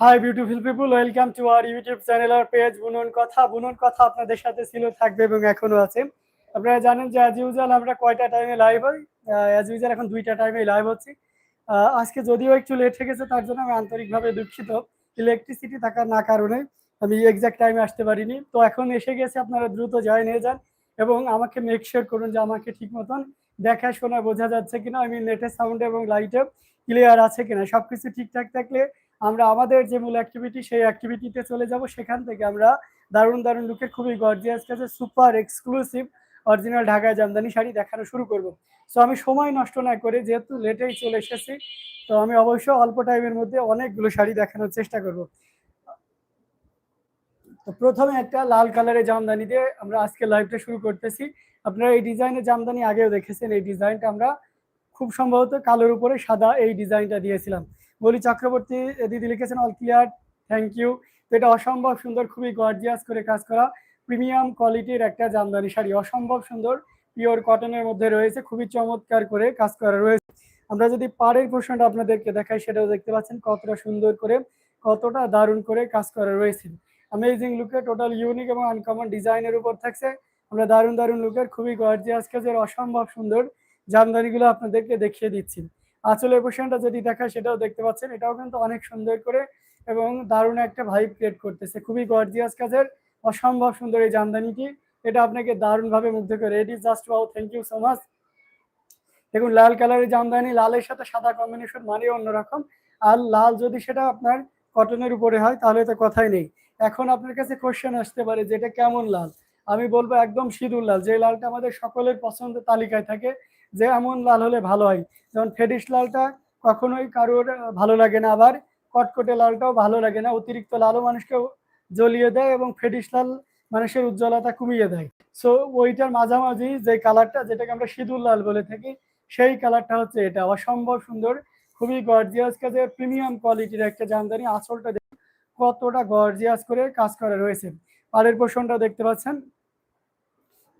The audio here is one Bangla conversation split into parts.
Hi beautiful people welcome to our YouTube channel R page বুনন কথা বুনন কথা আপনাদের সাথে ছিল, থাকবে এবং এখনও আছে। আপনারা জানেন যে অ্যাজ ইউজুয়াল আমরা কয়টা টাইমে লাইভ হই অ্যাজ ইউজুয়াল এখন দুইটা টাইমে লাইভ হচ্ছি। আজকে যদিও একটু লেট হয়ে গেছে, তার জন্য আমি আন্তরিকভাবে দুঃখিত। ইলেকট্রিসিটি থাকার না কারণে আমি এক্সাক্ট টাইমে আসতে পারিনি। তো এখন এসে গেছে, আপনারা দ্রুত জয়েন হয়ে যান এবং আমাকে মেক শিওর করুন যে, আমাকে ঠিক মতন দেখা শোনা বোঝা যাচ্ছে কিনা। আমি নেটের সাউন্ড এবং লাইটে ক্লিয়ার আছে কিনা। সবকিছু ঠিকঠাক থাকলে আমরা আমাদের যে মূল অ্যাক্টিভিটি সেই অ্যাক্টিভিটিতে চলে যাব। সেখান থেকে আমরা দারুণ দারুণ লুকে খুবই গর্জিয়াস কাছে সুপার এক্সক্লুসিভ অরিজিনাল ঢাকায় জামদানি শাড়ি দেখানো শুরু করব। সো আমি সময় নষ্ট না করে, যেহেতু লেটেই চলে এসেছি, তো আমি অবশ্যই অল্প টাইমের মধ্যে অনেকগুলো শাড়ি দেখানোর চেষ্টা করব। তো প্রথমে একটা লাল কালারের জামদানি দিয়ে আমরা আজকে লাইভটা শুরু করতেছি। আপনারা এই ডিজাইনের জামদানি আগেও দেখেছেন, এই ডিজাইনটা আমরা খুব সম্ভবত কালোর উপরে সাদা এই ডিজাইনটা দিয়েছিলাম। বলি চক্রবর্তী, দিদি লিখেছেন অল ক্লিয়ার থ্যাংক ইউ এটা অসম্ভব সুন্দর, খুবই গর্জিয়াস করে কাজ করা। প্রিমিয়াম কোয়ালিটির একটা জামদানি শাড়ি, অসম্ভব সুন্দর পিওর কটনের মধ্যে রয়েছে, খুবই চমৎকার করে কাজ করা রয়েছে। আমরা যদি পাড়ের পোর্শনটা আপনাদেরকে দেখাই, সেটাও দেখতে পাচ্ছেন, কতটা সুন্দর করে, কতটা দারুণ করে কাজ করা রয়েছে। অ্যামেজিং লুকে টোটাল ইউনিক এবং আনকমন ডিজাইনের উপর থাকছে। আমরা দারুণ দারুণ লুকের খুবই গর্জিয়াস কাজের অসম্ভব সুন্দর জামদানিগুলো আপনাদেরকে দেখিয়ে দিচ্ছি। আঁচলের পোর্শনটা যদি দেখায়, সেটাও দেখতে পাচ্ছেন। এটাও কিন্তু অনেক সুন্দর করে এবং দারুণ একটা ভাইব ক্রিয়েট করতেছে। খুবই গর্জিয়াস কাজের, অসম্ভব সুন্দর এই জামদানিটি। এটা আপনাকে দারুণভাবে মুগ্ধ করে। এটি just wow thank you so much দেখুন, লাল কালারের জামদানি, লালের সাথে সাদা কম্বিনেশন মানে অন্যরকম। আর লাল যদি সেটা আপনার কটনের উপরে হয়, তাহলে তো কথাই নেই। এখন আপনার কাছে কোশ্চেন আসতে পারে যে এটা কেমন লাল? আমি বলব একদম সিঁদুর লাল। যে লালটা আমাদের সকলের পছন্দের তালিকায় থাকে যে এমন লাল হলে ভালো হয়। যেমন ফেডিস লালটা কখনোই কারোর ভালো লাগে না। আবার কটকটে লালটাও ভালো লাগে না। অতিরিক্ত লালও মানুষকে জ্বলিয়ে দেয় এবং ফেডিস লাল মানুষের উজ্জ্বলতা কমিয়ে দেয়। সো ওইটার মাঝামাঝি যে কালারটা যেটাকে আমরা সিঁদুর লাল বলে থাকি, সেই কালারটা হচ্ছে এটা। অসম্ভব সুন্দর, খুবই গর্জিয়াস কাজের প্রিমিয়াম কোয়ালিটির একটা জামদানি, আঁচলটা দেখুন, কতটা গর্জিয়াস করে কাজ করা রয়েছে। পাড়ের পোষণটা দেখতে পাচ্ছেন?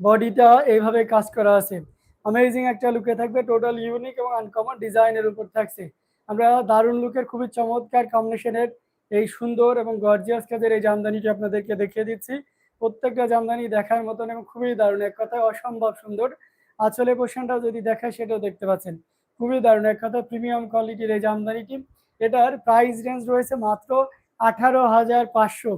বডিটা এইভাবে কাজ করা আছে। অ্যামেজিং একটা লুকে থাকবে টোটাল ইউনিক এবং আনকমন ডিজাইনের উপর থাকছে। আমরা দারুণ লুকের খুবই চমৎকার কম্বিনেশনের এই সুন্দর এবং গর্জিয়াস কাজের এই জামদানিটি আপনাদেরকে দেখিয়ে দিচ্ছি। প্রত্যেকটা জামদানি দেখার মতন এবং খুবই দারুণ, এক কথায় অসম্ভব সুন্দর। আঁচলে পোর্শনটাও যদি দেখায়, সেটাও দেখতে পাচ্ছেন। খুবই দারুণ, এক কথায় প্রিমিয়াম কোয়ালিটির এই জামদানিটি। এটার প্রাইস রেঞ্জ রয়েছে মাত্র আঠারো হাজার পাঁচশো।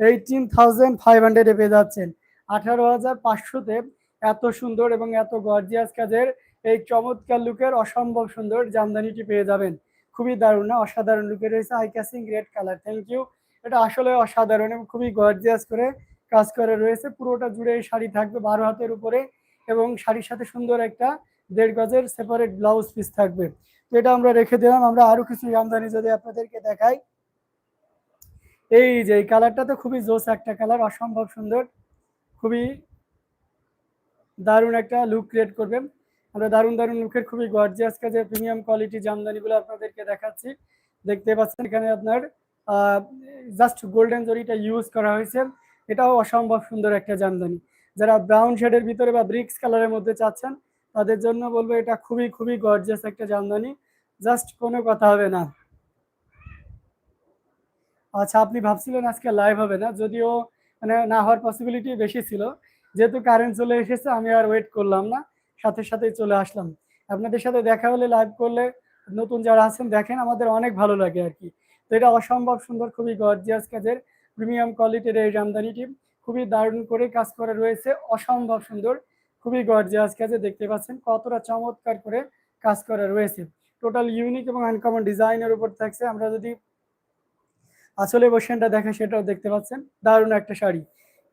এইটিন থাউজেন্ড ফাইভ হান্ড্রেডে পেয়ে যাচ্ছেন। আঠারো হাজার পাঁচশোতে এত সুন্দর এবং এত গর্জিয়াস কাজের এই চমৎকার লুকের অসম্ভব সুন্দর জামদানিটি পেয়ে যাবেন। খুবই দারুণ না অসাধারণ লুকে রয়েছে eye-catching red colour thank you এটা আসলে অসাধারণ এবং খুবই গর্জিয়াস করে কাজ করে রয়েছে। পুরোটা জুড়ে এই শাড়ি থাকবে বারো হাতের উপরে এবং শাড়ির সাথে সুন্দর একটা দেড় গজের সেপারেট ব্লাউজ পিস থাকবে। তো এটা আমরা রেখে দিলাম। আমরা আরও কিছু জামদানি যদি আপনাদেরকে দেখাই। এই যে কালারটা তো খুবই জোস একটা কালার অসম্ভব সুন্দর, খুবই দারুণ একটা লুক ক্রিয়েট করবেন। আমরা দারুণ দারুণ লুকের খুবই গর্জিয়াস কাজে প্রিমিয়াম কোয়ালিটি জামদানিগুলো আপনাদেরকে দেখাচ্ছি। দেখতে পাচ্ছেন এখানে আপনার জাস্ট গোল্ডেন জরিটা ইউজ করা হয়েছে। এটাও অসম্ভব সুন্দর একটা জামদানি। যারা ব্রাউন শেডের ভিতরে বা ব্রিক্স কালারের মধ্যে চাচ্ছেন, তাদের জন্য বলব এটা খুবই খুবই গর্জিয়াস একটা জামদানি। জাস্ট কোনো কথা হবে না। আচ্ছা আপনি ভাবছিলেন আজকে লাইভ হবে না, যদিও মানে না হওয়ার পসিবিলিটি বেশি ছিল। যেহেতু কারেন্ট চলে এসেছে, আমি আর ওয়েট করলাম না। সাথে সাথেই চলে আসলাম। আপনাদের সাথে দেখা হলে লাইভ করলে নতুন যারা আছেন, দেখেন আমাদের অনেক ভালো লাগে আর কি। তো এটা অসম্ভব সুন্দর, খুবই গর্জিয়াস কাজের প্রিমিয়াম কোয়ালিটির এই জামদানিটি খুবই দারুণ করে কাজ করা রয়েছে, অসম্ভব সুন্দর, খুবই গর্জিয়াস কাজে দেখতে পাচ্ছেন, কতটা চমৎকার করে কাজ করা রয়েছে। টোটাল ইউনিক এবং আনকমন ডিজাইনের উপর থাকছে। আমরা যদি আসলে বসেনটা দেখা, সেটাও দেখতে পাচ্ছেন। দারুণ একটা শাড়ি।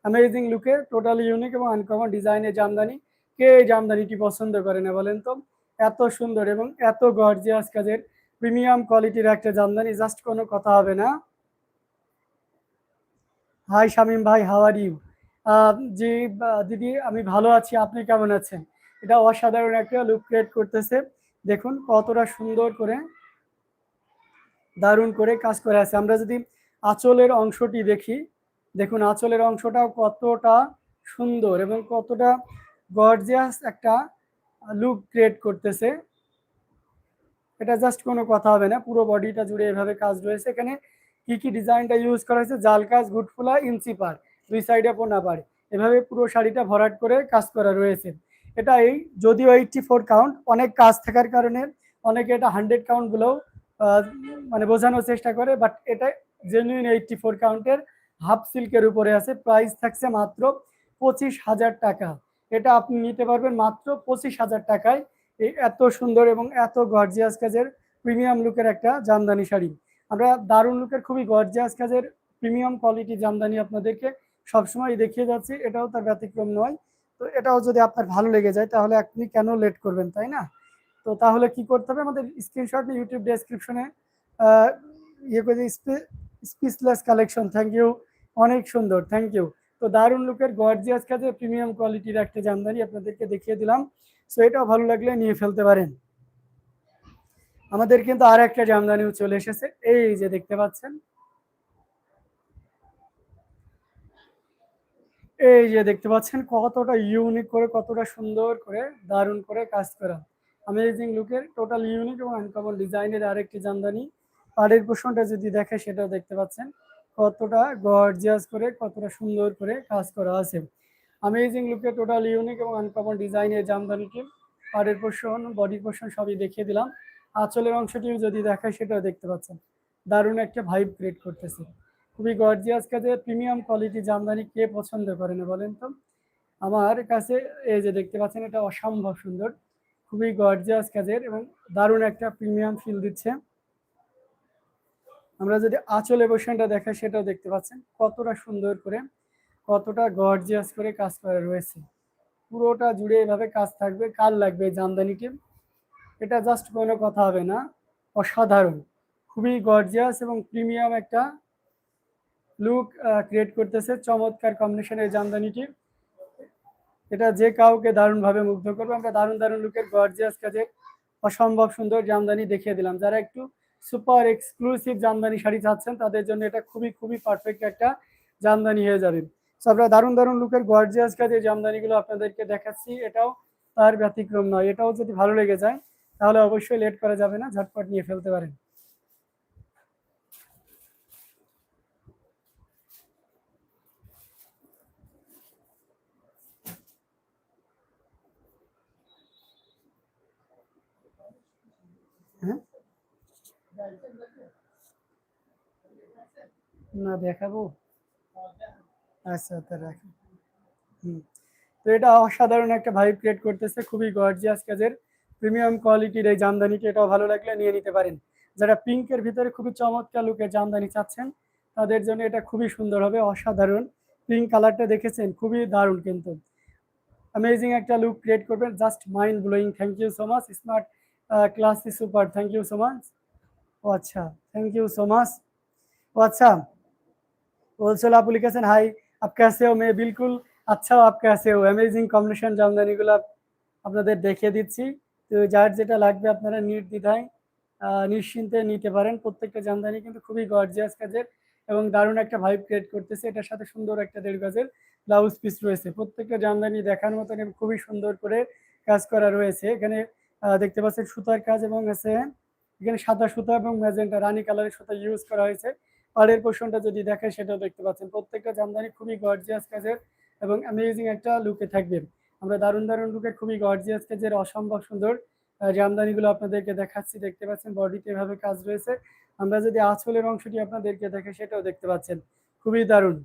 অ্যামেজিং লুকে টোটালি ইউনিক এবং আনকমন ডিজাইনের জামদানি। কে এই জামদানিটি পছন্দ করে না বলেন তো? এত সুন্দর এবং এত গর্জিয়াস কাজের প্রিমিয়াম কোয়ালিটির একটা জামদানি জাস্ট কোনো কথা হবে না। হাই শামিম ভাই হাওয়ার ইউ জি দিদি, আমি ভালো আছি, আপনি কেমন আছেন? এটা অসাধারণ একটা লুক ক্রিয়েট করতেছে। দেখুন, কতটা সুন্দর করে, দারুণ করে কাজ করে আছে। আমরা যদি আঁচলের অংশটি দেখি দেখুন, আঁচলের অংশটাও কতটা সুন্দর এবং কতটা গর্জিয়াস একটা লুক ক্রিয়েট করতেছে। এটা জাস্ট কোনো কথা হবে না, পুরো বডিটা জুড়ে এভাবে কাজ রয়েছে। এখানে কি কি ডিজাইনটা ইউজ করা হয়েছে? জাল কাজ, গুটফুলা, ইঞ্চি পার, দুই সাইডে পোনা পার এভাবে পুরো শাড়িটা ভরাট করে কাজ করা রয়েছে। এটা এই যদিও এইটটি ফোর কাউন্ট অনেক কাজ থাকার কারণে অনেকে এটা হান্ড্রেড কাউন্ট গুলোও মানে বোঝানোর চেষ্টা করে বাট এটা জেনুইন এইটটি ফোর কাউন্টের হাফ সিল্কের উপরে আছে, প্রাইস থাকছে মাত্র পঁচিশ হাজার টাকা। এটা আপনি নিতে পারবেন মাত্র পঁচিশ হাজার টাকায়। এই এত সুন্দর এবং এত গর্জিয়াস কাজের প্রিমিয়াম লুকের একটা জামদানি শাড়ি। আমরা দারুণ লুকের খুবই গর্জিয়াস কাজের প্রিমিয়াম কোয়ালিটি জামদানি আপনাদেরকে সবসময় দেখিয়ে যাচ্ছি। এটাও তার ব্যতিক্রম নয়। তো এটাও যদি আপনার ভালো লেগে যায়, তাহলে আপনি কেন লেট করবেন, তাই না? তো তাহলে কি করতে হবে? আমাদের স্ক্রিনশট ইউটিউব ডেসক্রিপশনে ইয়ে করে স্পিচলেস কালেকশন থ্যাংক ইউ অনেক সুন্দর থ্যাংক ইউ তো দারুণ লুকের গর্জিয়াস কাজে প্রিমিয়াম কোয়ালিটির একটা জামদানি আপনাদেরকে দেখিয়ে দিলাম। সো এটাও ভালো লাগলে নিয়ে ফেলতে পারেন। আমাদের কিন্তু আর একটা জামদানিও চলে এসেছে। এই যে দেখতে পাচ্ছেন। এই যে দেখতে পাচ্ছেন কতটা ইউনিক করে, কতটা সুন্দর করে, দারুণ করে কাজ করা। অ্যামেজিং লুকের টোটাল ইউনিক এবং আনকমন ডিজাইনের আরেকটি জামদানি। পাড়ের পোষণটা যদি দেখে সেটাও দেখতে পাচ্ছেন। কতটা গর্জিয়াস করে, কতটা সুন্দর করে কাজ করা আছে। অ্যামেজিং লুকে টোটাল ইউনিক এবং আনকমন ডিজাইনের জামদানিটি পাড়ের পোষণ বডি পোষণ সবই দেখিয়ে দিলাম। আঁচলের অংশটিও যদি দেখায় সেটাও দেখতে পাচ্ছেন। দারুণ একটা ভাইব ক্রিয়েট করতেছে। খুবই গর্জিয়াস কাজে প্রিমিয়াম কোয়ালিটি জামদানি কে পছন্দ করে না বলেন তো? আমার কাছে এই যে দেখতে পাচ্ছেন, এটা অসম্ভব সুন্দর। খুবই গর্জিয়াস কাজের এবং দারুণ একটা প্রিমিয়াম ফিল দিচ্ছে। আমরা যদি আঁচল এভোশনটা দেখাই, সেটাও দেখতে পাচ্ছেন। কতটা সুন্দর করে, কতটা গর্জিয়াস করে কাজ করা রয়েছে। পুরোটা জুড়ে এভাবে কাজ থাকবে কাল লাগবে এই জামদানিটি এটা জাস্ট কোনো কথা হবে না, অসাধারণ। খুবই গর্জিয়াস এবং প্রিমিয়াম একটা লুক ক্রিয়েট করতেছে চমৎকার কম্বিনেশনের জামদানিটি এটা যে কাউকে দারুণভাবে মুগ্ধ করবে, আমরা দারুণ দারুণ লুকের গর্জিয়াস কাজের অসম্ভব সুন্দর জামদানি দেখিয়ে দিলাম। যারা একটু সুপার এক্সক্লুসিভ জামদানি শাড়ি চাচ্ছেন, তাদের জন্য এটা খুবই খুবই পারফেক্ট একটা জামদানি হয়ে যাবে। সো আমরা দারুণ দারুণ লুকের গর্জিয়াস কাজে জামদানিগুলো আপনাদেরকে দেখাচ্ছি। এটাও তার ব্যতিক্রম নয়, এটাও যদি ভালো লেগে যায়, তাহলে অবশ্যই লেট করা যাবে না, ঝটপট নিয়ে ফেলতে পারেন। না, দেখাবো? আচ্ছা তা রাখি। হুম। তো এটা অসাধারণ একটা ভাইব ক্রিয়েট করতেছে, খুবই গর্জিয়াস কাজের। প্রিমিয়াম কোয়ালিটির এই জামদানিটি, এটাও ভালো লাগলে নিয়ে নিতে পারেন। যারা পিঙ্কের ভিতরে খুবই চমৎকার লুকের জামদানি চাচ্ছেন, তাদের জন্য এটা খুবই সুন্দর হবে, অসাধারণ। পিঙ্ক কালারটা দেখেছেন, খুবই দারুণ কিন্তু। অ্যামেজিং একটা লুক ক্রিয়েট করবেন just mind blowing thank you so much smart class super thank you so much ও আচ্ছা থ্যাংক ইউ সো মাচ ও আচ্ছা होलसेल आप হাই आप कैसे हो मैं बिल्कुल আপকে हो অ্যামেজিং কম্বিনেশন জামদানিগুলো আপনাদের দেখে দিচ্ছি। তো যার যেটা লাগবে আপনারা নির্দ্বিধায় নিশ্চিন্তে নিতে পারেন। প্রত্যেকটা জামদানি কিন্তু খুবই গর্জিয়াস কাজের এবং দারুণ একটা ভাইব ক্রিয়েট করতেছে। এটার সাথে সুন্দর একটা দেড় গাজের ব্লাউজ পিস রয়েছে। প্রত্যেকটা জামদানি দেখার মতন খুবই সুন্দর করে কাজ করা রয়েছে। এখানে দেখতে পাচ্ছেন সুতার কাজ এবং আছে এখানে সাদা সুতা এবং ম্যাজেন্টা রানী কালারের সুতা ইউজ করা হয়েছে। পাড়ের পোর্শনটা যদি দেখে সেটাও দেখতে পাচ্ছেন। প্রত্যেকটা জামদানি খুবই গর্জিয়াস কাজের এবং অ্যামেজিং একটা লুকে থাকবে। আমরা দারুণ দারুণ লুকে খুবই গর্জিয়াস কাজের অসম্ভব সুন্দর জামদানিগুলো আপনাদেরকে দেখাচ্ছি। দেখতে পাচ্ছেন বডিতে এভাবে কাজ রয়েছে। আমরা যদি আঁচলের অংশটি আপনাদেরকে দেখে, সেটাও দেখতে পাচ্ছেন। খুবই দারুণ।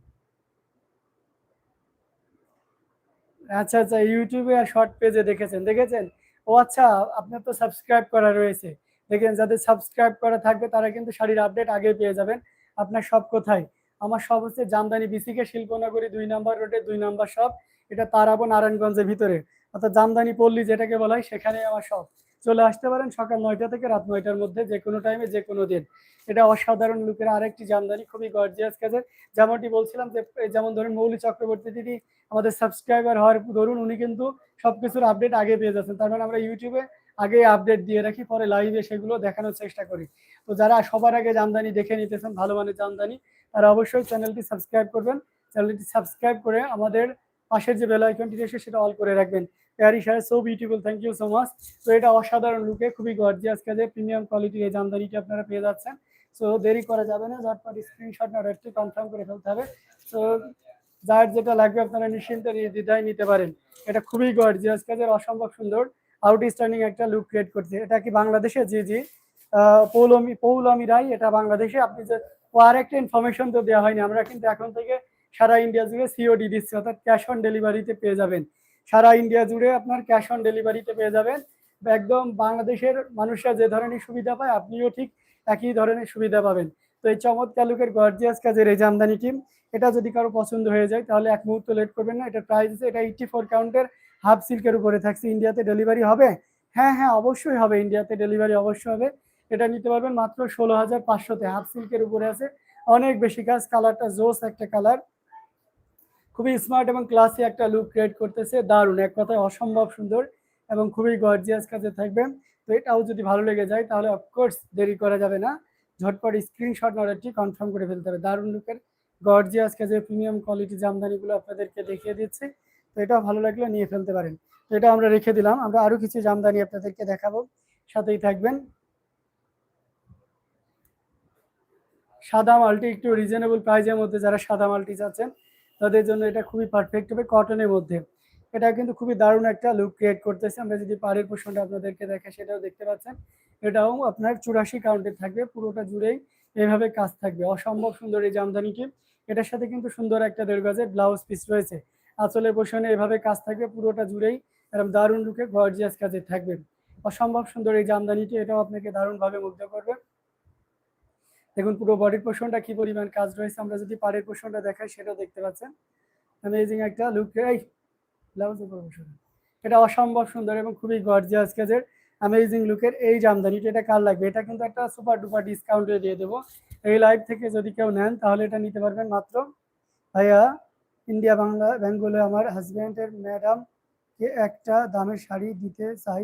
আচ্ছা আচ্ছা ইউটিউবে আর শর্ট পেজে দেখেছেন। দেখেছেন? ও আচ্ছা আপনার তো সাবস্ক্রাইব করা রয়েছে। দেখেন, যাদের সাবস্ক্রাইব করা থাকবে, তারা কিন্তু শাড়ির আপডেট আগে পেয়ে যাবেন। আপনার সব কোথায়? আমার সব হচ্ছে জামদানি বিসিকে শিল্পনগরী দুই নাম্বার রোডে দুই নাম্বার শপ এটা তারাবো নারায়ণগঞ্জের ভিতরে। অর্থাৎ জামদানি পল্লী যেটাকে বলা হয় সেখানে আমার শপ চলে আসতে পারেন সকাল নয়টা থেকে রাত নয়টার মধ্যে, যে কোনো টাইমে যে কোনো দিন। এটা অসাধারণ লুকের আরেকটি জামদানি, খুবই গর্জিয়াস কাজের। যেমনটি বলছিলাম যে যেমন ধরুন মৌলি চক্রবর্তী দিদি, আমাদের সাবস্ক্রাইবার হওয়ার ধরুন উনি কিন্তু সবকিছুর আপডেট আগে পেয়ে যাচ্ছেন। তার মানে আমরা ইউটিউবে আগে আপডেট দিয়ে রাখি, পরে লাইভে সেগুলো দেখানোর চেষ্টা করি। তো যারা সবার আগে জামদানি দেখে নিতেছেন, ভালো মানের জামদানি, তারা অবশ্যই চ্যানেলটি সাবস্ক্রাইব করবেন। চ্যানেলটি সাবস্ক্রাইব করে আমাদের পাশের যে বেল আইকনটি রয়েছে, সেটা অল করে রাখবেন। প্যারি সাহেব so beautiful thank you so much তো এটা অসাধারণ লুকে খুবই গর্জিয়াস কাজে প্রিমিয়াম কোয়ালিটির এই জামদানিটি আপনারা পেয়ে যাচ্ছেন। সো দেরি করা যাবে না, ঝটপট স্ক্রিনশট না একটু কনফার্ম করে ফেলতে হবে। সো যার যেটা লাগবে, আপনারা নিশ্চিন্তে নির্দ্বিধায় নিতে পারেন। এটা খুবই গর্জিয়াস কাজের অসম্ভব সুন্দর। আউটস্ট্যান্ডিং একটা লুক ক্রিয়েট করছে। এটা কি বাংলাদেশে? জি জি। পৌলমি পৌলমি রায়, এটা বাংলাদেশে। আপনি যে আর একটা ইনফরমেশন তো দেওয়া হয়নি। আমরা কিন্তু এখন থেকে সারা ইন্ডিয়া জুড়ে সিওডি দিচ্ছি, অর্থাৎ ক্যাশ অন ডেলিভারিতে পেয়ে যাবেন। সারা ইন্ডিয়া জুড়ে আপনার ক্যাশ অন ডেলিভারিতে পেয়ে যাবেন। একদম বাংলাদেশের মানুষরা যে ধরনের সুবিধা পায়, আপনিও ঠিক একই ধরনের সুবিধা পাবেন। তো এই চমৎকার লুকের গর্জিয়াস কাজের এই জামদানি টিম এটা যদি কারও পছন্দ হয়ে যায়, তাহলে এক মুহূর্ত লেট করবেন না। এটা প্রাইস এটা এইটটি ফোর কাউন্টের হাফ সিল্কের উপরে থাকছে, ইন্ডিয়াতে ডেলিভারি হবে? হ্যাঁ হ্যাঁ অবশ্যই হবে, ইন্ডিয়াতে ডেলিভারি অবশ্যই হবে। এটা নিতে পারবেন মাত্র ষোলো হাজার পাঁচশোতে। হাফ সিল্কের উপরে আছে অনেক বেশি কাজ, কালারটা জোস একটা কালার। খুবই স্মার্ট এবং ক্লাসি একটা লুক ক্রিয়েট করতেছে, দারুণ, এক কথায় অসম্ভব সুন্দর এবং খুবই গর্জিয়াস কাজে থাকবে। তো এটাও যদি ভালো লেগে যায়, তাহলে অফকোর্স দেরি করা যাবে না। ঝটপট স্ক্রিনশট অর্ডারটি কনফার্ম করে ফেলতে হবে। দারুণ লুকের গর্জিয়াস কাজের প্রিমিয়াম কোয়ালিটি জামদানিগুলো আপনাদেরকে দেখিয়ে দিচ্ছি। তো এটাও ভালো লাগলে, নিয়ে ফেলতে পারেন। তো এটা আমরা রেখে দিলাম। আমরা আরও কিছু জামদানি আপনাদেরকে দেখাবো। সাথেই থাকবেন। সাদা মালটি একটু রিজনেবল প্রাইজের মধ্যে যারা সাদা মালটি চাচ্ছেন, তাদের জন্য এটা খুবই পারফেক্ট হবে কটনের মধ্যে। এটা কিন্তু খুবই দারুণ একটা লুক ক্রিয়েট করতেছে। আমরা যদি পাড়ের পোষণটা আপনাদেরকে দেখে সেটাও দেখতে পাচ্ছেন। এটাও আপনার চুরাশি কাউন্টে থাকবে, পুরোটা জুড়েই এভাবে কাজ থাকবে। অসম্ভব সুন্দর এই জামদানিটি। এটার সাথে কিন্তু সুন্দর একটা দেড় গজের ব্লাউজ পিস রয়েছে। আঁচলের পোষণে এভাবে কাজ থাকবে, পুরোটা জুড়েই এরকম দারুণ লুকে গর্জিয়াস কাজে থাকবে অসম্ভব সুন্দর এই জামদানিটি, এটাও আপনাকে দারুণভাবে মুগ্ধ করবে। দেখুন, পুরো বডির পোষণটা কি পরিমাণ কাজ রয়েছে, আমরা যদি পাড়ের পোষণটা দেখাই, সেটাও দেখতে পাচ্ছেন। অ্যামেজিং একটা লুক এই ব্লাউজের পোষণ এটা অসম্ভব সুন্দর এবং খুবই গর্জিয়াস কাজের অ্যামেজিং লুকের এই জামদানিটা, এটা কার লাগবে? এটা কিন্তু একটা সুপার ডুপার ডিসকাউন্টে দিয়ে দেবো। এই লাইভ থেকে যদি কেউ নেন, তাহলে এটা নিতে পারবেন মাত্র ভাইয়া ইন্ডিয়া বাংলা, বেঙ্গলে আমার হাজব্যান্ডের ম্যাডামকে একটা দামের শাড়ি দিতে চাই,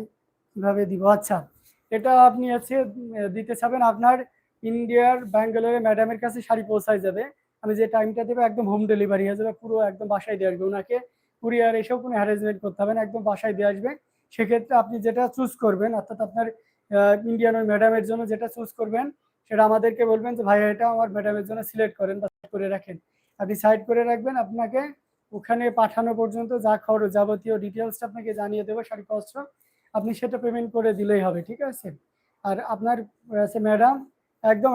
কীভাবে দিব? আচ্ছা এটা আপনি আছে, দিতে চাবেন আপনার ইন্ডিয়ার ব্যাঙ্গালোরে ম্যাডামের কাছে শাড়ি পৌঁছায় যাবে। আমি যে টাইমটা দেবো, একদম হোম ডেলিভারি হয়ে যাবে, পুরো একদম বাসায় দিয়ে আসবে। ওনাকে কুরিয়ার এসেও কোনো হ্যারেসমেন্ট করতে হবে না, একদম বাসায় দিয়ে আসবে। সেক্ষেত্রে আপনি যেটা চুজ করবেন, অর্থাৎ আপনার ইন্ডিয়ান ওই ম্যাডামের জন্য যেটা চুজ করবেন, সেটা আমাদেরকে বলবেন যে ভাই এটা আমার ম্যাডামের জন্য সিলেক্ট করেন বা করে রাখেন। আপনি সাইড করে রাখবেন আপনাকে ওখানে পাঠানো পর্যন্ত যা খরচ, যাবতীয় ডিটেলসটা আপনাকে জানিয়ে দেবো শাড়ি কষ্ট আপনি সেটা পেমেন্ট করে দিলেই হবে, ঠিক আছে? আর আপনার আছে ম্যাডাম একদম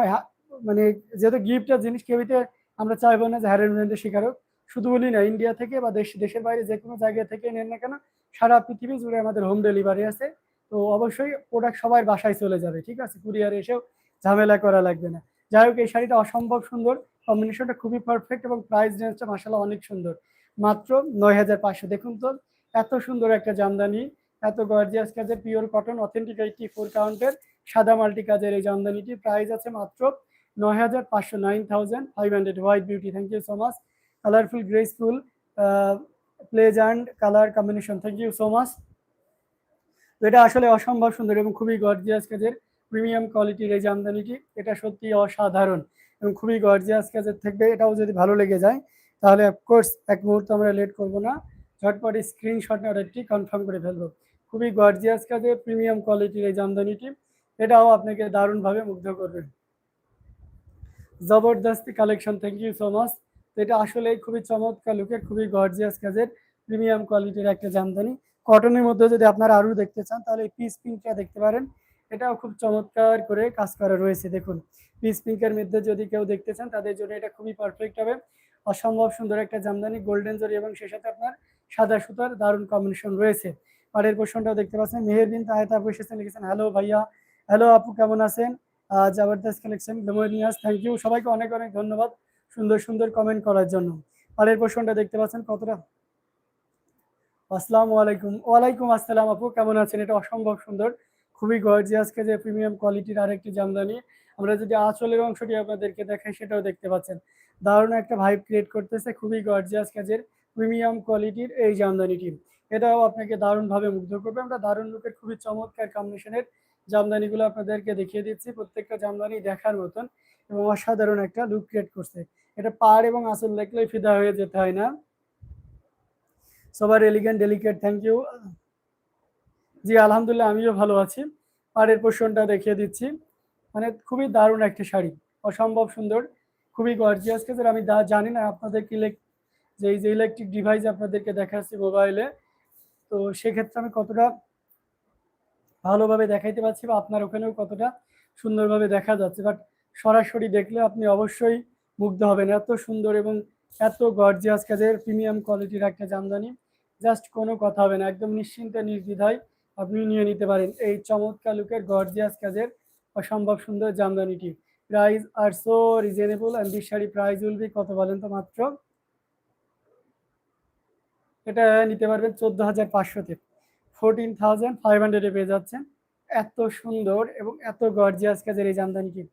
মানে যেহেতু গিফটের জিনিস কেউতে আমরা চাইব না যে হ্যারাসমেন্টের শিকার হোক শুধু বলি না ইন্ডিয়া থেকে বা দেশ, দেশের বাইরে যে কোনো জায়গা থেকে নেন না কেন, সারা পৃথিবী জুড়ে আমাদের হোম ডেলিভারি আছে। তো অবশ্যই প্রোডাক্ট সবার বাসায় চলে যাবে, ঠিক আছে? কুরিয়ার এসেও ঝামেলা করা লাগবে না। যাই হোক, এই শাড়িটা অসম্ভব সুন্দর। কম্বিনেশনটা খুবই পারফেক্ট এবং প্রাইস রেঞ্জটা মাসাল্লাহ অনেক সুন্দর। মাত্র নয় হাজার পাঁচশো। দেখুন তো, এত সুন্দর একটা জামদানি, এত গর্জিয়াস কাজের pure cotton authentic eighty four কাউন্টের সাদা মাল্টি কাজের এই জামদানিটি। প্রাইস আছে মাত্র নয় হাজার পাঁচশো nine thousand five hundred white beauty thank you so much colourful graceful pleas pleasant colour combination thank you so much এটা আসলে অসম্ভব সুন্দর এবং খুবই গর্জিয়াস কাজের প্রিমিয়াম কোয়ালিটির এই জামদানিটি। এটা সত্যি অসাধারণ। এবং খুবই গর্জিয়াস কাজের থাকবে এটাও যদি ভালো লেগে যায়, তাহলে অফকোর্স এক মুহূর্ত আমরা লেট করব না। ঝটপট স্ক্রিনশট অর্ডারটি কনফার্ম করে ফেলব। খুবই গর্জিয়াস কাজের প্রিমিয়াম কোয়ালিটির এই জামদানিটি, এটাও আপনাকে দারুণভাবে মুগ্ধ করবে। জবরদস্তি collection thank you so much এটা আসলে খুবই চমৎকার লুকের খুবই গর্জিয়াস কাজের প্রিমিয়াম কোয়ালিটির একটা জামদানি। কটনের মধ্যে যদি আপনারা আরও দেখতে চান, তাহলে এই পিস পিঙ্কটা দেখতে পারেন। এটাও খুব চমৎকার করে কাজ করা রয়েছে, দেখুন। পিস পিঙ্কের মধ্যে যদি কেউ দেখতে চান, তাদের জন্য এটা খুবই পারফেক্ট হবে। অসম্ভব সুন্দর একটা জামদানি গোল্ডেন জরি এবং সে সাথে আপনার সাদা সুতার দারুণ কম্বিনেশন রয়েছে। পাড়ের পোষণটাও দেখতে পাচ্ছেন। মেহেরবিন তাহেতা আপু এসেছেন, লিখেছেন হ্যালো ভাইয়া। হ্যালো আপু, কেমন আছেন? জবরদস্ত কালেকশন গ্লোমোনিয়াস থ্যাংক ইউ সবাইকে অনেক অনেক ধন্যবাদ সুন্দর সুন্দর কমেন্ট করার জন্য। পাড়ের পোষণটা দেখতে পাচ্ছেন কতটা। আসসালামু আলাইকুম। ওয়ালাইকুম আসসালাম আপু, কেমন আছেন? এটা অসম্ভব সুন্দর। খুবই গর্জিয়াস কাজে প্রিমিয়াম কোয়ালিটির আরেকটি জামদানি। আমরা যদি আঁচলের অংশটি আপনাদেরকে দেখাই, সেটাও দেখতে পাচ্ছেন। দারুণ একটা ভাইব ক্রিয়েট করতেছে, খুবই গর্জিয়াস কাজের প্রিমিয়াম কোয়ালিটির এই জামদানিটি। এটাও আপনাকে দারুণভাবে মুগ্ধ করবে। আমরা দারুণ লুকের খুবই চমৎকার কম্বিনেশনের জামদানিগুলো আপনাদেরকে দেখিয়ে দিচ্ছি, প্রত্যেকটা জামদানি দেখার মতন এবং অসাধারণ একটা লুক ক্রিয়েট করছে। এটা পাড় এবং আসল দেখলেই ফিদা হয়ে যেতে হয় না। সবার elegant delicate thank you ji, আলহামদুলিল্লাহ, আমিও ভালো আছি। পাড়ের পোষণটা দেখিয়ে দিচ্ছি। মানে খুবই দারুণ একটা শাড়ি, অসম্ভব সুন্দর, খুবই গর্জিয়াস আমি জানি না আপনাদেরকে ইলেক যে এই যে ইলেকট্রিক ডিভাইস আপনাদেরকে দেখাচ্ছি মোবাইলে তো সেক্ষেত্রে আমি কতটা ভালোভাবে দেখাইতে পারছি বা আপনার ওখানেও কতটা সুন্দরভাবে দেখা যাচ্ছে। বাট সরাসরি দেখলে আপনি অবশ্যই মুগ্ধ হবেন। এত সুন্দর এবং এত গর্জিয়াস কাজের প্রিমিয়াম কোয়ালিটির একটা জামদানি জাস্ট কোনো কথা হবে না। একদম নিশ্চিন্তে, নির্দ্বিধায় আপনি নিয়ে নিতে পারেন। এই চমৎকার লুকের গর্জিয়াস কাজের অসম্ভব সুন্দর জামদানিটি price are so reasonable and this sari price will be কত বলেন তো মাত্র? এটা নিতে পারবেন চোদ্দ হাজার পাঁচশোতে। ফোরটিন থাউজেন্ড ফাইভ হান্ড্রেডে পেয়ে যাচ্ছেন। এত সুন্দর এবং এত গর্জিয়াস কাজের এই জামদানিটি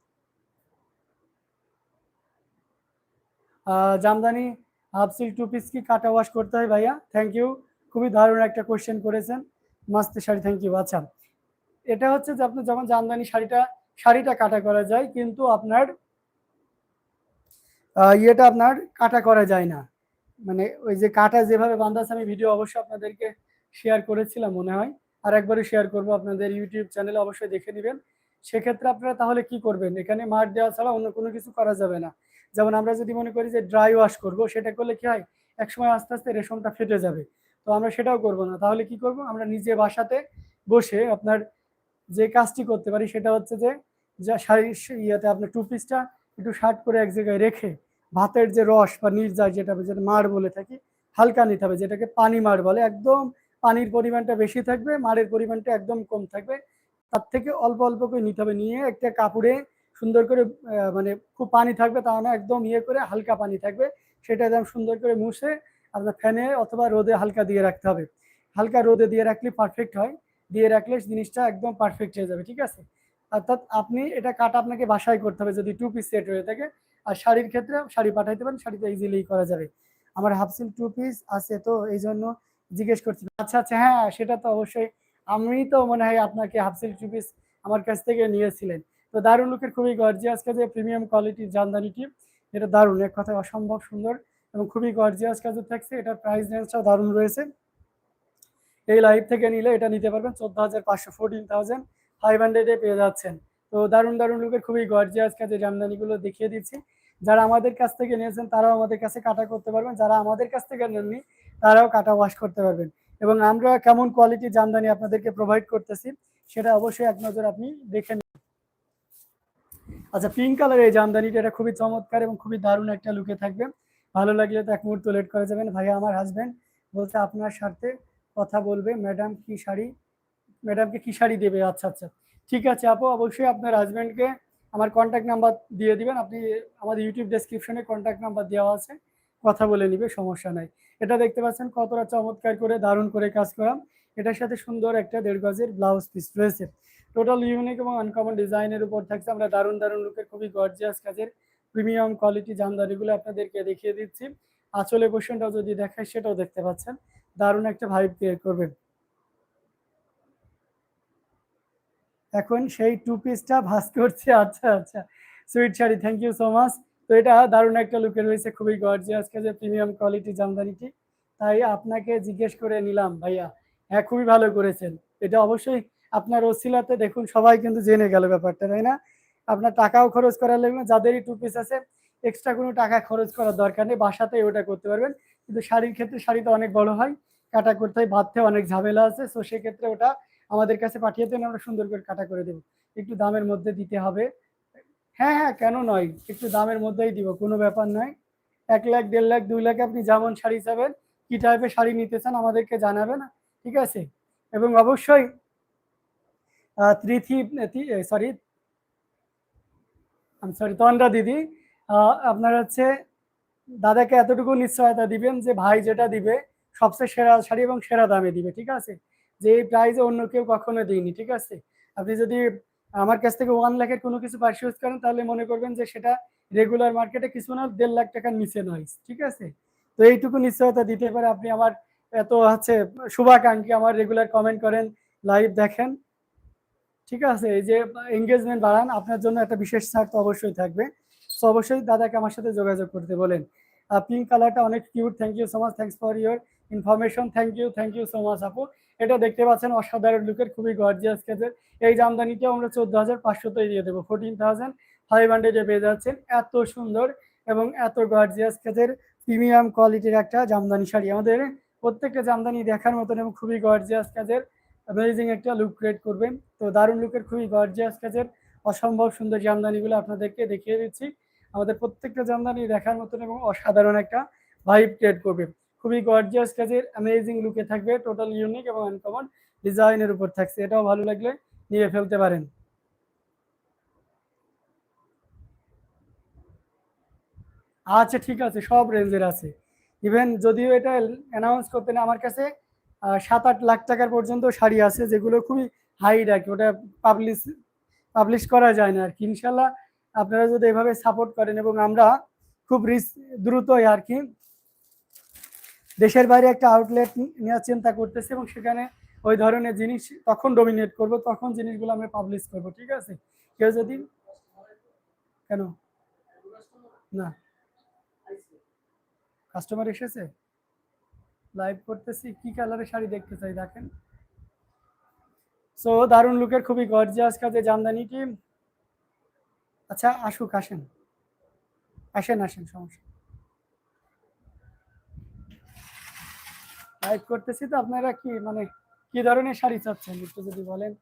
Jamdani half silk two piece কি কাটা ওয়াশ করতে হয় ভাইয়া? থ্যাংক ইউ খুবই দারুণ একটা কোশ্চেন করেছেন। মাস্ত শাড়ি থ্যাংক ইউ আচ্ছা এটা হচ্ছে যে আপনি যখন জামদানি শাড়িটা শাড়িটা কাটা করা যায়, কিন্তু আপনার ইয়েটা আপনার কাটা করা যায় না। মানে ওই যে কাটা যেভাবে বান্ধাছে আমি ভিডিও অবশ্যই আপনাদেরকে শেয়ার করেছিলাম, মনে হয়। আর একবারও শেয়ার করব আপনাদের ইউটিউব চ্যানেলে অবশ্যই দেখে নেবেন। সেক্ষেত্রে আপনারা তাহলে কি করবেন? এখানে মাঠ দেওয়া ছাড়া অন্য কোনো কিছু করা যাবে না। যেমন আমরা যদি মনে করি যে ড্রাই ওয়াশ করব, সেটা করলে কি হয়? একসময় আস্তে আস্তে রেশমটা ফেটে যাবে। তো আমরা সেটাও করব না। তাহলে কি করব? আমরা নিজে বাসাতে বসে আপনার যে কাজটি করতে পারি সেটা হচ্ছে যে, যা শাড়ির ইয়েতে আপনার টু পিসটা একটু শার্ট করে এক জায়গায় রেখে ভাতের যে রস বা নির্যাস যেটা যেটা মার বলে থাকি, হালকা নিতে হবে। যেটাকে পানি মার বলে। একদম পানির পরিমাণটা বেশি থাকবে মারের পরিমাণটা একদম কম থাকবে। তার থেকে অল্প অল্প করে নিতে হবে। নিয়ে একটা কাপড়ে সুন্দর করে মানে খুব পানি থাকবে তা না, একদম ইয়ে করে হালকা পানি থাকবে। সেটা একদম সুন্দর করে মুছে আপনার ফ্যানে অথবা রোদে হালকা দিয়ে রাখতে হবে। হালকা রোদে দিয়ে রাখলে পারফেক্ট হয়। দিয়ে রাখলে জিনিসটা একদম পারফেক্ট হয়ে যাবে, ঠিক আছে? অর্থাৎ আপনি এটা কাটা আপনাকে বাসায় করতে হবে যদি টু পিস সেট হয়ে থাকে। আর শাড়ির ক্ষেত্রে শাড়ি পাঠাইতে পারেন শাড়িতে ইজিলি করা যাবে। আমার হাফ সিল্ক টু পিস আছে তো এই জন্য জিজ্ঞেস করছি। আচ্ছা আচ্ছা হ্যাঁ সেটা তো অবশ্যই। আমি তো মনে হয় আপনাকে হাফ সিল্ক টু পিস আমার কাছ থেকে নিয়েছিলেন। তো দারুণ লুকের খুবই গর্জিয়াস কাজে প্রিমিয়াম কোয়ালিটির জামদানিটি, এটা দারুণ। এক কথায় অসম্ভব সুন্দর। এবং খুবই গর্জিয়াস কাজের থাকছে। এটার প্রাইস রেঞ্জটাও দারুণ রয়েছে। এই লাইভ থেকে নিলে এটা নিতে পারবেন চোদ্দ হাজার পাঁচশো ফোরটিন থাউজেন্ড ফাইভ হান্ড্রেডে পেয়ে যাচ্ছেন। তো দারুণ দারুণ লুকের খুবই গর্জিয়াস কাজে জামদানিগুলো দেখিয়ে দিচ্ছি। যারা আমাদের কাছ থেকে নিয়েছেন, তারাও আমাদের কাছে কাটা করতে পারবেন। যারা আমাদের কাছ থেকে নেননি, তারাও কাটা ওয়াশ করতে পারবেন। এবং আমরা কেমন কোয়ালিটির জামদানি আপনাদেরকে প্রোভাইড করতেছি, সেটা অবশ্যই এক নজর আপনি দেখে নিন। আচ্ছা পিঙ্ক কালার এই জামদানিটা, এটা খুবই চমৎকার এবং খুবই দারুণ একটা লুকে থাকবে। ভালো লাগলে তো এক মুহূর্ত লেট করা যাবেন। ভাইয়া, আমার হাজব্যান্ড বলতে আপনার সাথে কথা বলবে ম্যাডাম কি শাড়ি ম্যাডামকে কি শাড়ি দেবে? আচ্ছা আচ্ছা। ঠিক আছে আপু, অবশ্যই আপনার হাজব্যান্ডকে আমার কন্ট্যাক্ট নাম্বার দিয়ে দিবেন। আপনি আমাদের ইউটিউব ডেসক্রিপশনে কন্ট্যাক্ট নাম্বার দেওয়া আছে, কথা বলে নিবে, সমস্যা নাই। এটা দেখতে পাচ্ছেন, কতটা চমৎকার করে, দারুণ করে কাজ করাম। এটার সাথে সুন্দর একটা দেড় গজের ব্লাউজ পিস রয়েছে। টোটাল ইউনিক এবং আনকমন ডিজাইনের উপর থাকছে। আমরা দারুণ দারুণ লুকের খুবই গর্জিয়াস কাজের প্রিমিয়াম কোয়ালিটি জামদানিগুলো আপনাদেরকে দেখিয়ে দিচ্ছি। আঁচলে পোর্শনটাও যদি দেখায় সেটাও দেখতে পাচ্ছেন। দারুণ একটা ভাইব ক্রিয়েট করবেন। এখন সেই টু পিসটা ভাস করছে। আচ্ছা আচ্ছা। Sweet sari thank you so much তো এটা দারুণ একটা লুকে রয়েছে খুবই গর্জিয়াস কাজে প্রিমিয়াম কোয়ালিটি জামদানিটি, তাই আপনাকে জিজ্ঞেস করে নিলাম, ভাইয়া। হ্যাঁ খুবই ভালো করেছেন। এটা অবশ্যই আপনার ওসিলাতে দেখুন, সবাই কিন্তু জেনে গেল ব্যাপারটা, তাই না? আপনার টাকাও খরচ করার লাগবে যাদেরই টু পিস আছে এক্সট্রা কোনো টাকা খরচ করার দরকার নেই, বাসাতেই ওটা করতে পারবেন। কিন্তু শাড়ির ক্ষেত্রে শাড়িটা অনেক বড় হয়, কাটা করতে হয়, বাঁধতে অনেক ঝামেলা আছে সো সেক্ষেত্রে ওটা আমাদের কাছে পাঠিয়ে দেন, আমরা সুন্দর করে কাটা করে দেবো। একটু দামের মধ্যে দিতে হবে। হ্যাঁ হ্যাঁ কেন নয়, একটু দামের মধ্যেই দিব, কোনো ব্যাপার নয়। এক লাখ, দেড় লাখ, দুই লাখে আপনি যেমন শাড়ি চাবেন, কি টাইপের শাড়ি নিতে চান আমাদেরকে জানাবেন, ঠিক আছে? এবং অবশ্যই ত্রিথি সরি আমি সরি তন্দ্রা দিদি আপনার হচ্ছে দাদাকে এতটুকু নিশ্চয়তা দিবেন যে ভাই যেটা দিবে, সবচেয়ে সেরা শাড়ি এবং সেরা দামে দিবে, ঠিক আছে? যে এই প্রাইজে অন্য কেউ কখনো দিইনি, ঠিক আছে? আপনি যদি আমার কাছ থেকে ওয়ান লাখের কোনো কিছু পারচেজ করেন, তাহলে মনে করবেন যে সেটা রেগুলার মার্কেটে কিছু না, দেড় লাখ টাকার নিচে নয়, ঠিক আছে? তো এইটুকু নিশ্চয়তা দিতে পারে, আপনি আমার এত হচ্ছে শুভাকাঙ্ক্ষী, আমার রেগুলার কমেন্ট করেন লাইভ দেখেন। ঠিক আছে, এই যে এঙ্গেজমেন্ট বাড়ান, আপনার জন্য একটা বিশেষ ছাড় তো অবশ্যই থাকবে। তো অবশ্যই দাদাকে আমার সাথে যোগাযোগ করতে বলেন। পিঙ্ক কালারটা অনেক cute thank you so much thanks for your information thank you thank you so much আপু। এটা দেখতে পাচ্ছেন অসাধারণ লুকের খুবই গর্জিয়াস কাজের এই জামদানিটাও আমরা চোদ্দ হাজার পাঁচশোতে দিয়ে দেবো ফোরটিন থাউজেন্ড ফাইভ হান্ড্রেডে পেয়ে যাচ্ছেন। এত সুন্দর এবং এত গর্জিয়াস কাজের প্রিমিয়াম কোয়ালিটির একটা জামদানি শাড়ি। আমাদের প্রত্যেকটা জামদানি দেখার মতন এবং খুবই গর্জিয়াস কাজের অ্যামেজিং একটা লুক ক্রিয়েট করবে তো দারুণ লুকের খুবই গর্জিয়াস কাজের অসম্ভব সুন্দর জামদানিগুলো আপনাদেরকে দেখিয়ে দিচ্ছি। আমাদের প্রত্যেকটা জামদানি দেখার মতন এবং অসাধারণ একটা ভাইব ক্রিয়েট করবে। খুবই গর্জিয়াস কাজের অ্যামেজিং লুকে থাকবে টোটাল ইউনিক এবং আনকমন ডিজাইনের উপর থাকছে। এটাও ভালো লাগলে নিয়ে ফেলতে পারেন। আচ্ছা ঠিক আছে, সব রেঞ্জের আছে। ইভেন যদিও এটা অ্যানাউন্স করতে না, আমার কাছে সাত আট লাখ টাকার পর্যন্ত শাড়ি আছে, যেগুলো খুবই হাই রাখি ওটা পাবলিশ পাবলিশ করা যায় না আর কি। ইনশাল্লাহ আপনারা যদি এভাবে সাপোর্ট করেন এবং আমরা খুব রিস দ্রুতই আর কি দেশের বাইরে একটা আউটলেট নেওয়ার চিন্তা করতেছি এবং সেখানে ওই ধরনের জিনিস তখন ডোমিনেট করব, তখন জিনিসগুলো আমরা পাবলিশ করব, ঠিক আছে? কেউ যদি কেন? না? কাস্টমার এসেছে? লাইভ করতেছি, কি কালারের শাড়ি দেখতে চাই দেখেন। সো দারুণ লুকের খুবই গর্জিয়াস কাজে জামদানিটি আচ্ছা আসুক, আসেন। আসেন আসেন, সমস্যা লাইভ করতেছি তো, আপনারা কি মানে কি ধরনের শাড়ি চাচ্ছেন, একটু যদি বলেন?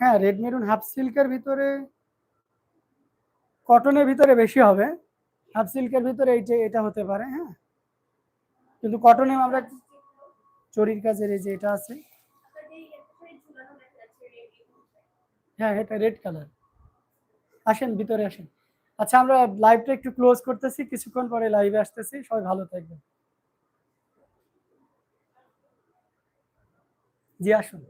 হ্যাঁ রেড মেরুন হাফ সিল্কের ভিতরে কটনের ভিতরে বেশি হবে। হাফ সিল্কের ভিতরে এই যে এটা হতে পারে হ্যাঁ। কিন্তু কটনে আমরা চরির কাজের এই যে এটা আছে। হ্যাঁ এটা রেড কালার। আসেন, ভিতরে আসেন। আচ্ছা আমরা লাইভটা একটু ক্লোজ করতেছি, কিছুক্ষণ পরে লাইভে আসতেছি। সবাই ভালো থাকবেন। জি, আসুন।